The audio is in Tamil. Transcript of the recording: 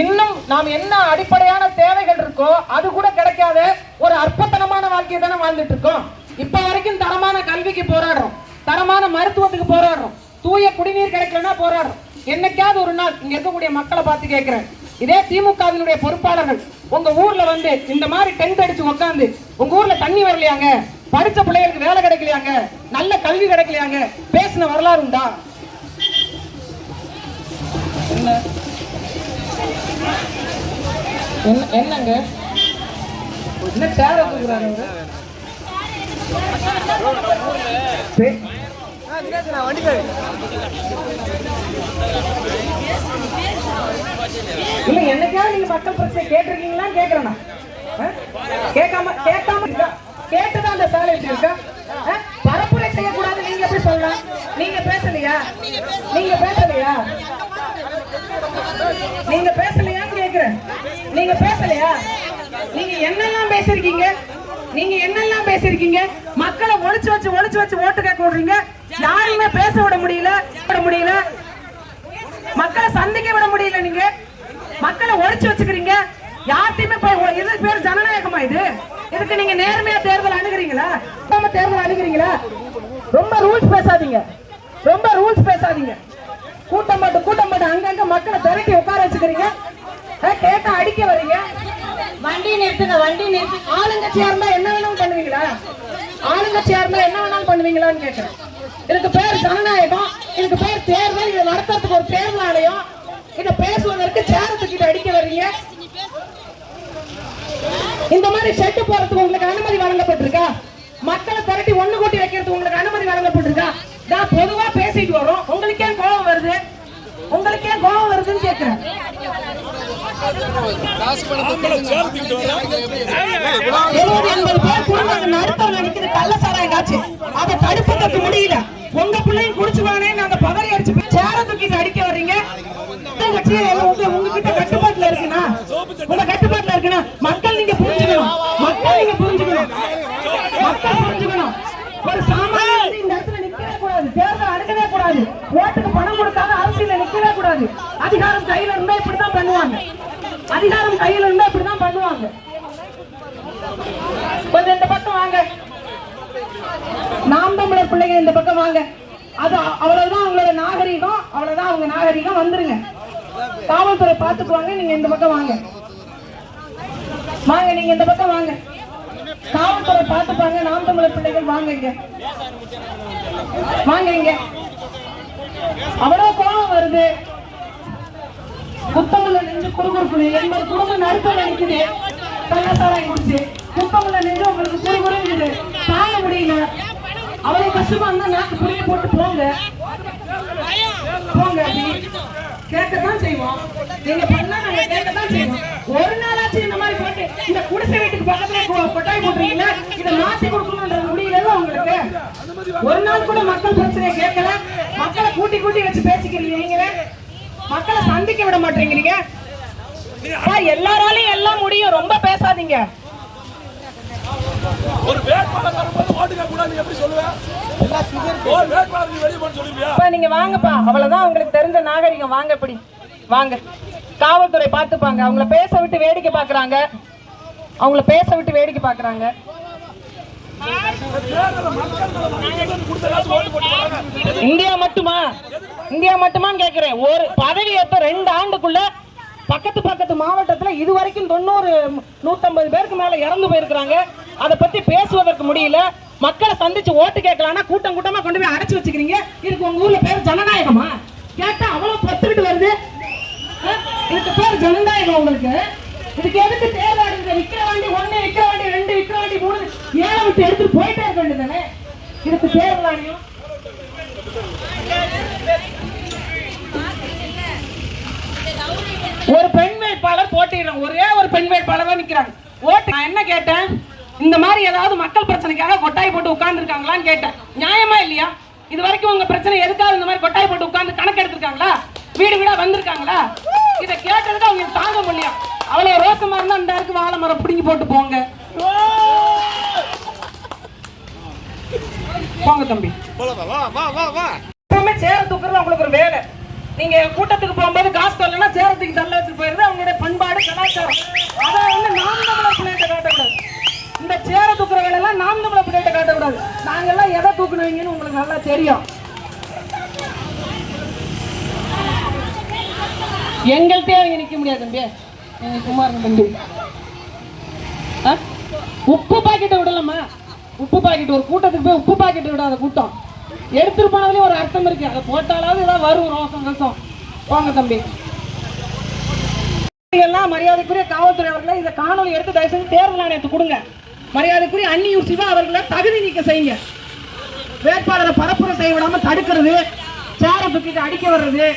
இன்னும் நாம் என்ன அடிப்படையான தேவைகள் இருக்கோ அது கூட கிடைக்காத. ஒரு அற்பத்தனமான வாழ்க்கையை தானே வாழ்ந்துட்டு இருக்கோம். இப்ப வரைக்கும் தரமான கல்விக்கு போராடுறோம். தரமான மருத்துவத்துக்கு போராடுறோம். தூய குடிநீர் கிடைக்கலன்னா போராடுறோம். என்னைக்காவது ஒரு நாள் இங்க இருக்கக்கூடிய மக்களை பார்த்து கேட்கிறேன். இதே திமுகவினுடைய பொறுப்பாளர்கள் உங்க ஊர்ல வந்து இந்த மாதிரி டென்ட் அடிச்சு உட்காந்து உங்க ஊர்ல தண்ணி வரலையாங்க? படிச்ச பிள்ளைகளுக்கு வேலை கிடைக்கலையாங்க? நல்ல கல்வி கிடைக்கலையாங்க? பேசின வரலாறு உண்டா? என்ன? என்ன என்னங்க? என்ன சேர தூக்குறாங்க இல்ல என்னைக்காவது நீங்க மக்கள் பிரச்சனை கேட்டிருக்கீங்களா கேக்குறேன் ஆ? கேட்காம கேட்காம இருக்கா? கேட்டுதான் அந்த சாலை இருக்கா ஆ? பரப்புரை செய்யக்கூடாது நீங்க நீங்க பேசலையா? நீங்க பேசலையா? நீங்க பேசலையான்னு கேக்குறேன். நீங்க பேசலையா? நீங்க என்னெல்லாம் பேசிருக்கீங்க நீங்க என்னெல்லாம் பேசிருக்கீங்க மக்களை ஒழிச்சு வச்சு ஒழிச்சு வச்சு ஓட்டு கேட்க விடுறீங்க. யாரையுமே பேச விட முடியல விட முடியல. மக்களை சந்திக்க விட முடியல நீங்க. மக்களை ஒழிச்சு வச்சுக்கிறீங்க. யார்ட்டையுமே போய் இது பேர் ஜனநாயகமா இது? இதுக்கு நீங்க நேர்மையா தேர்தல் அணுகிறீங்களா? தேர்தல் அணுகிறீங்களா? ரொம்ப ரூல்ஸ் பேசாதீங்க. ரொம்ப ரூல்ஸ் பேசாதீங்க. கூட்டம் போட்டு கூட்டம் போட்டு அங்கங்க மக்களை திரட்டி உட்கார வச்சுக்கிறீங்க. கேட்டா அடிக்க வர்றீங்க வண்டி நிறுத்துங்க வண்டி நிறுத்து. ஆளுங்கட்சியா இருந்தா என்ன வேணாலும் பண்ணுவீங்களா? ஆளுங்கட்சியா இருந்தா என்ன வேணாலும் பண்ணுவீங்களான்னு கேட்கிறேன் இதுக்கு பேர் ஜனநாயகம் இதுக்கு பேர் தேர்தல் இதை நடத்துறதுக்கு ஒரு தேர்தல் ஆணையம் இதை பேசுவதற்கு சேரத்துக்கிட்ட அடிக்க வர்றீங்க இந்த மாதிரி ஷெட்டு போறதுக்கு உங்களுக்கு அனுமதி வழங்கப்பட்டிருக்கா? மக்களை திரட்டி ஒண்ணு கூட்டி வைக்கிறதுக்கு உங்களுக்கு அனுமதி நான் பொதுவா பேசிட்டு வரோம். உங்களுக்கே கோபம் வருது? உங்களுக்கே கோபம் வருதுன்னு கேக்குறேன். எழுபது எண்பது பேர் குடும்பங்கள் நடுத்தம் கள்ள கள்ளசாராயம் காட்சி அதை தடுப்பதற்கு முடியல. உங்க பிள்ளையும் குடிச்சுவானே நாங்க பதறி அடிச்சு போய் சேர தூக்கி அடிக்க வர்றீங்க. எல்லாம் உங்க உங்ககிட்ட கட்டுப்பாட்டுல இருக்குன்னா உங்க கட்டுப்பாட்டுல இருக்குன்னா மக்கள் நீங்க புரிஞ்சுக்கணும். மக்கள் நீங்க புரிஞ்சுக்கணும். மக்கள் புரிஞ்சுக்கணும். ஒரு சாமானிய வந்து இந்த இடத்துல நிக்கவே கூடாது தேர்தல் அணுகவே கூடாது. ஓட்டுக்கு பணம் கொடுக்காத அரசியல நிக்கவே கூடாது. அதிகாரம் கையில இருந்தா இப்படிதான் பண்ணுவாங்க. அதிகாரம் கையில இருந்தா இப்படிதான் பண்ணுவாங்க. கொஞ்சம் இந்த பக்கம் வாங்க. நாம் தமிழர் பிள்ளைங்க இந்த பக்கம் வாங்க. அது அவ்வளவுதான் அவங்களோட நாகரிகம். அவ்வளவுதான் அவங்க நாகரிகம். வந்துருங்க. காவல்துறை பாத்துக்குவாங்க நீங்க இந்த பக்கம் வாங்க. வாங்க நீங்க இந்த பக்கம் வாங்க. காவல்துறை பாத்துப்பாங்க நாம் தமிழர் பிள்ளைகள் வாங்க இங்க. வாங்க இங்க. அவ்வளவு கோபம் வருது. குத்தமுள்ள நெஞ்சு குறுகுறுக்குது. எண்பது குடும்பம் நடுத்தம் நினைக்குது கள்ளசாராயம் குடிச்சு குத்தமுள்ள நெஞ்சு உங்களுக்கு குறு தாங்க முடியல. அவ்வளவு கஷ்டமா இருந்தா நாக்கு புரிய போட்டு போங்க. போங்க கேட்கத்தான் செய்வோம். நீங்க பண்ணா நாங்க கேட்கத்தான் செய்வோம். ஒரு நாளாச்சும் இந்த மாதிரி போட்டு இந்த குடிசை வீட்டுக்கு பக்கத்துல கொட்டாய் போட்டுறீங்களா இதை மாத்தி கொடுக்கணும்ன்றது முடியல உங்களுக்கு? ஒரு நாள் கூட மக்கள் பிரச்சனையை கேட்கல. மக்களை கூட்டி கூட்டி வச்சு பேசிக்கிறீங்க நீங்களே. மக்களை சந்திக்க விட மாட்டேங்கிறீங்க. சார், எல்லாராலையும் எல்லாம் முடியும். ரொம்ப பேசாதீங்க. ஒரு வேட்பாளர் வரும்போது ஓட்டு கேட்க கூடாது எப்படி சொல்லுவேன் ஒரு வேட்பாளர் நீ வெளியே போட சொல்லுவியா? இப்ப நீங்க வாங்கப்பா. அவ்வளவுதான் உங்களுக்கு தெரிஞ்ச நாகரிகம். வாங்க இப்படி வாங்க. காவல்துறை பார்த்துப்பாங்க. அவங்கள பேச விட்டு வேடிக்கை பார்க்கறாங்க. அவங்கள பேச விட்டு வேடிக்கை பார்க்கறாங்க. இந்தியா மட்டுமா? இந்தியா மட்டுமான்னு கேக்குறேன். ஒரு பதவி ஏற்ப ரெண்டு ஆண்டுக்குள்ள பக்கத்து பக்கத்து மாவட்டத்துல இது வரைக்கும் தொண்ணூறு நூத்தம்பது பேருக்கு மேல இறந்து போயிருக்கிறாங்க. அதை பத்தி பேசுவதற்கு முடியல. மக்களை சந்திச்சு ஓட்டு கேட்கலாம்னா கூட்டம் கூட்டமா கொண்டு போய் அடைச்சு வச்சுக்கிறீங்க. இதுக்கு உங்க ஊர்ல பேர் ஜனநாயகமா? கேட்டா அவ்வளவு பத்துக்கிட்டு வருது. இதுக்கு பேர் ஜனநாயகம் உங்களுக்கு. இதுக்கு எதுக்கு தேவை? விக்கிற வண்டி ஒண்ணு விக்கிற வண்டி ரெண்டு விக்கிற வண்டி மூணு ஏழை விட்டு எடுத்துட்டு போயிட்டே இருக்க வேண்டியதானே இதுக்கு பேர் ஆணையம் ஒரு பெண் வேட்பாளர் போட்டிடுறாங்க. ஒரே ஒரு பெண் வேட்பாளர் தான் நிக்கிறாங்க. ஓட்டு நான் என்ன கேட்டேன்? இந்த மாதிரி ஏதாவது மக்கள் பிரச்சனைக்காக கொட்டாய் போட்டு உட்கார்ந்துருக்காங்களான்னு கேட்டேன். நியாயமா இல்லையா? இது வரைக்கும் உங்க பிரச்சனை எதுக்காக இந்த மாதிரி கொட்டாய் போட்டு உட்கார்ந்து கணக்கு எடுத்திருக்காங்களா வீடு வீடா வந்திருக்காங்களா? இதை கேட்டதுக்கு அவங்க தாங்க முடியும் அவ்வளவு ரோக்கமா இருந்தா அந்த இருக்கு வாழை மரம் பிடிங்கி போட்டு போங்க. போங்க தம்பி. வா எப்பவுமே சேர தூக்குறது அவங்களுக்கு ஒரு வேலை. நீங்க கூட்டத்துக்கு போகும்போது காசு தரலன்னா சேரத்துக்கு தள்ள வச்சு போயிருது அவங்களுடைய பண்பாடு கலாச்சாரம். அதை வந்து நாம் தமிழ பிள்ளைகிட்ட காட்டக்கூடாது. இந்த சேர தூக்குற எல்லாம் நாம் தமிழ பிள்ளைகிட்ட காட்டக்கூடாது. நாங்கெல்லாம் எதை தூக்குனவங்கன்னு உங்களுக்கு நல்லா தெரியும். எங்கள்கிட்டயே அவங்க நிற்க முடியாது தம்பி. நீங்க தம்பி. ஆ? உப்பு பாக்கெட்டை விடலாமா? உப்பு பாக்கெட் ஒரு கூட்டத்துக்கு போய் உப்பு பாக்கெட் விடாத கூட்டம். எடுத்துட்டு போனதுலயும் ஒரு அர்த்தம் இருக்கு. அதை போட்டாலாவது ஏதாவது வரும் ரோசம் கசம். போங்க தம்பி. எல்லாம் மரியாதைக்குரிய காவல்துறை அவர்களை இந்த காணொலி எடுத்து தயவு செஞ்சு தேர்தல் ஆணையத்தை கொடுங்க. மரியாதைக்குரிய அந்நியூர் சிவா அவர்களை தகுதி நீக்க செய்யுங்க. வேட்பாளரை பரப்புரை செய்ய விடாம தடுக்கிறது சேரை தூக்கிட்டு அடிக்க வர்றது